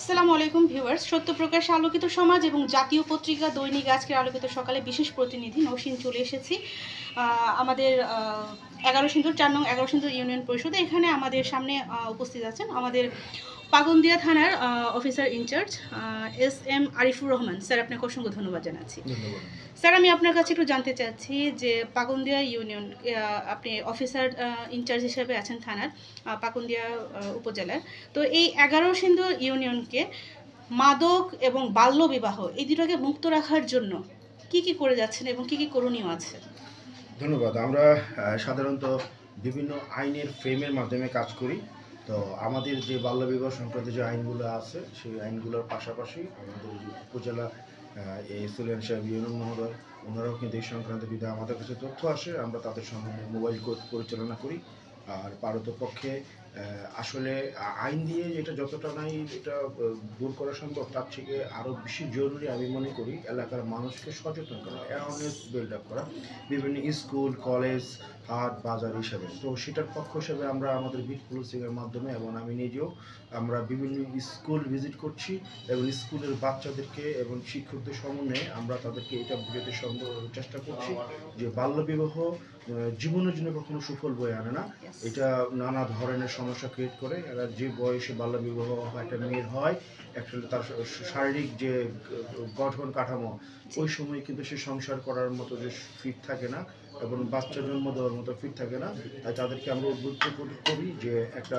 আসসালামু আলাইকুম ভিউয়ার্স। সত্যপ্রকাশ আলোকিত সমাজ এবং জাতীয় পত্রিকা দৈনিক আজকের আলোকিত সকালে বিশেষ প্রতিনিধি নৌসিন চলে এসেছি। আমাদের এগারো সিন্ধুর চার নং এগারো সিন্ধুর ইউনিয়ন পরিষদে। এখানে আমাদের সামনে উপস্থিত আছেন আমাদের পাগন্দিয়া থানার officer in charge S M Arifur Rahman. Sir আপনাকে অসংখ্য ধন্যবাদ জানাচ্ছি। স্যার আমি আপনার কাছে একটু জানতে চাচ্ছি যে পাকুন্দিয়া ইউনিয়ন আপনি অফিসার ইনচার্জ হিসেবে আছেন থানার পাকুন্দিয়া উপজেলার। তো এই এগারো সিন্ধু ইউনিয়নকে মাদক এবং বাল্য বিবাহ, এই দুটোকে মুক্ত রাখার জন্য কি কি করে যাচ্ছেন এবং কি কি করণীয় আছে? ধন্যবাদ। আমরা সাধারণত বিভিন্ন আইনের ফ্রেমের মাধ্যমে কাজ করি। তো আমাদের যে বাল্যবিবাহ সংক্রান্ত যে আইনগুলো আছে, সেই আইনগুলোর পাশাপাশি আমাদের উপজেলা এসুলিয়ান সাহেব ইউনিয়ন মহোদয়, ওনারাও কিন্তু এই সংক্রান্ত যদি আমাদের কাছে তথ্য আসে। আমরা তাদের সঙ্গে মোবাইল কোর্ট পরিচালনা করি। আর পারতপক্ষে আসলে আইন দিয়ে এটা যতটা নাই এটা দূর করা সম্ভব, তার থেকে আরও বেশি জরুরি আমি মনে করি এলাকার মানুষকে সচেতন করা অ্যাওয়ারনেস বিল্ড আপ করা, বিভিন্ন স্কুল কলেজ হাট, বাজার হিসেবে। তো সেটার পক্ষ হিসেবে আমরা আমাদের বিট পুলিশিংয়ের মাধ্যমে এবং আমি নিজেও আমরা বিভিন্ন স্কুল ভিজিট করছি এবং স্কুলের বাচ্চাদেরকে এবং শিক্ষকদের সমন্বয়ে আমরা তাদেরকে এটা বুঝাতে সম্ভব চেষ্টা করছি যে বাল্যবিবাহ জীবনের জন্য কখনো সুফল বয়ে আনে না। এটা নানা ধরনের সমস্যা ক্রিয়েট করে। এরা যে বয়সে বাল্যবিবাহ একটা মেয়ের হয় অ্যাকচুয়ালি তার শারীরিক যে গঠন কাঠামো ওই সময় কিন্তু সে সংসার করার মতো যে ফিট থাকে না। এবং বাচ্চা জন্ম দেওয়ার মতো ফিট থাকে না। তাই তাদেরকে আমরা উদ্বুদ্ধ করি- যে একটা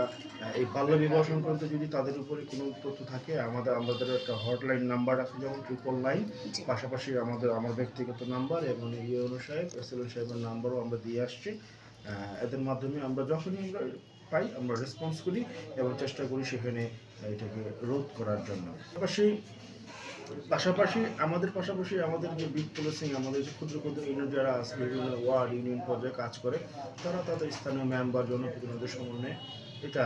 এই বাল্য বিবাহ সংক্রান্ত যদি তাদের উপরে কোনো তথ্য থাকে আমাদের আমাদের একটা হটলাইন নাম্বার আছে যেমন ট্রিপল নাইন জি। পাশাপাশি আমাদের আমার ব্যক্তিগত নাম্বার এবং ইউনো সাহেব এসএলএন সাহেবের নাম্বারও আমরা দিয়ে আসছি। এদের মাধ্যমে আমরা যখনই আমরা পাই আমরা রেসপন্স করি এবং চেষ্টা করি সেখানে এটাকে রোধ করার জন্য। পাশাপাশি পাশাপাশি আমাদের পাশাপাশি আমাদের যে বিগ পুলিশিং আমাদের যে ক্ষুদ্র ক্ষুদ্র ইউনিয়ন যারা আছে, বিভিন্ন ওয়ার্ড ইউনিয়ন পর্যায়ে কাজ করে, তারা তাদের স্থানীয় মেম্বার জনপ্রতিনিধিদের সমন্বয়ে এটা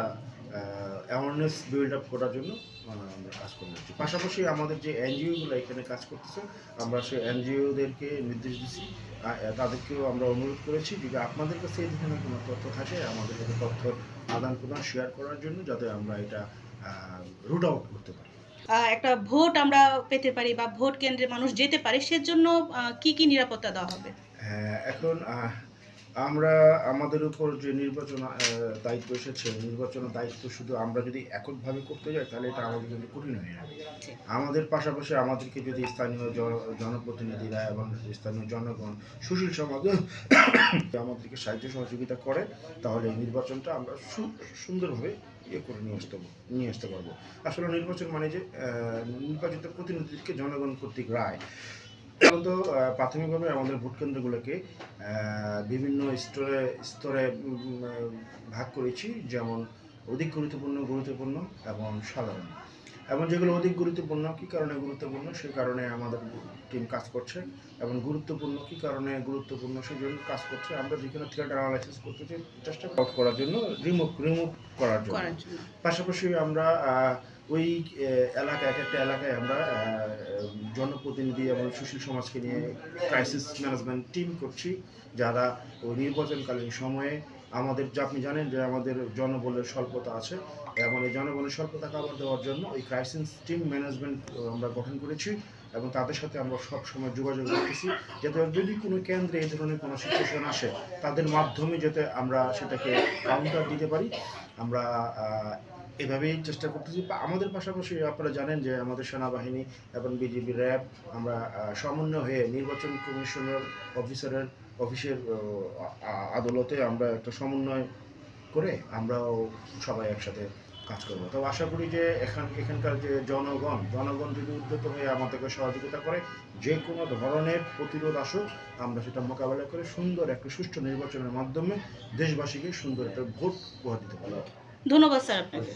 অ্যাওয়ারনেস বিল্ড আপ করার জন্য আমরা কাজ করে যাচ্ছি। পাশাপাশি আমাদের যে এনজিওগুলো এখানে কাজ করতেছে, আমরা সেই এনজিওদেরকে নির্দেশ দিচ্ছি তাদেরকেও আমরা অনুরোধ করেছি যদি আপনাদের কাছে এই কোনো তথ্য থাকে, আমাদের কাছে তথ্য আদান প্রদান শেয়ার করার জন্য, যাতে আমরা এটা রুট আউট করতে পারি। একটা ভোট আমরা পেতে পারি বা ভোট কেন্দ্রে মানুষ যেতে পারে সেজন্য কি কি নিরাপত্তা দেওয়া হবে? হ্যাঁ, এখন আমরা আমাদের উপর যে নির্বাচন দায়িত্ব এসেছে নির্বাচনের দায়িত্ব শুধু আমরা যদি এককভাবে করতে যাই তাহলে এটা আমাদের জন্য কঠিন হয়ে যাবে। আমাদের পাশাপাশি আমাদেরকে যদি স্থানীয় জন- জনপ্রতিনিধিরা এবং স্থানীয় জনগণ সুশীল সমাজ আমাদেরকে সাহায্য সহযোগিতা করে তাহলে এই নির্বাচনটা আমরা সুন্দরভাবে ইয়ে করে নিয়ে আসতে নিয়ে আসতে পারব। আসলে নির্বাচন মানে যে নির্বাচিত প্রতিনিধিকে জনগণ কর্তৃক রায়। সাধারণত প্রাথমিকভাবে আমাদের ভোট কেন্দ্রগুলোকে বিভিন্ন স্তরে স্তরে ভাগ করেছি যেমন অধিক গুরুত্বপূর্ণ গুরুত্বপূর্ণ এবং সাধারণ। এবং যেগুলো অধিক গুরুত্বপূর্ণ কী কারণে গুরুত্বপূর্ণ? সেই কারণে আমাদের টিম কাজ করছে এবং গুরুত্বপূর্ণ কী কারণে গুরুত্বপূর্ণ সেই জন্য কাজ করছে। আমরা যেখানে থিয়েটার অ্যানালাইসিস করতে চাই, চেষ্টা করার জন্য রিমুভ রিমুভ করার জন্য। পাশাপাশি আমরা ওই এলাকা এক একটা এলাকায় আমরা জনপ্রতিনিধি এবং সুশীল সমাজকে নিয়ে ক্রাইসিস ম্যানেজমেন্ট টিম করছি, যারা ওই নির্বাচনকালীন সময়ে আমাদের, যে আপনি জানেন যে আমাদের জনবলের স্বল্পতা আছে, এবং এই জনবলের স্বল্পতা কাভার দেওয়ার জন্য ওই ক্রাইসিস টিম ম্যানেজমেন্ট আমরা গঠন করেছি, এবং তাদের সাথে আমরা সব সময় যোগাযোগ রেখেছি যাতে যদি কোনো কেন্দ্রে এই ধরনের কোনো সিচুয়েশন আসে, তাদের মাধ্যমে যাতে আমরা সেটাকে কাউন্টার দিতে পারি, আমরা এভাবেই চেষ্টা করতেছি। আমাদের পাশাপাশি আপনারা জানেন যে আমাদের সেনাবাহিনী এবং বিজিবি র্যাব আমরা সমন্বয় হয়ে নির্বাচন কমিশনার অফিসারের, অফিসের আদালতে আমরা একটা সমন্বয় করে আমরাও সবাই একসাথে কাজ করব। তো আশা করি যে এখান, এখানকার যে জনগণ জনগণ যদি উদ্যত হয়ে আমাদেরকে সহযোগিতা করে, যে কোনো ধরনের প্রতিরোধ আসুক, আমরা সেটা মোকাবেলা করে সুন্দর একটা সুষ্ঠু নির্বাচনের মাধ্যমে দেশবাসীকে সুন্দর একটা ভোট দিতে পারব। ধন্যবাদ স্যার আপনাকে।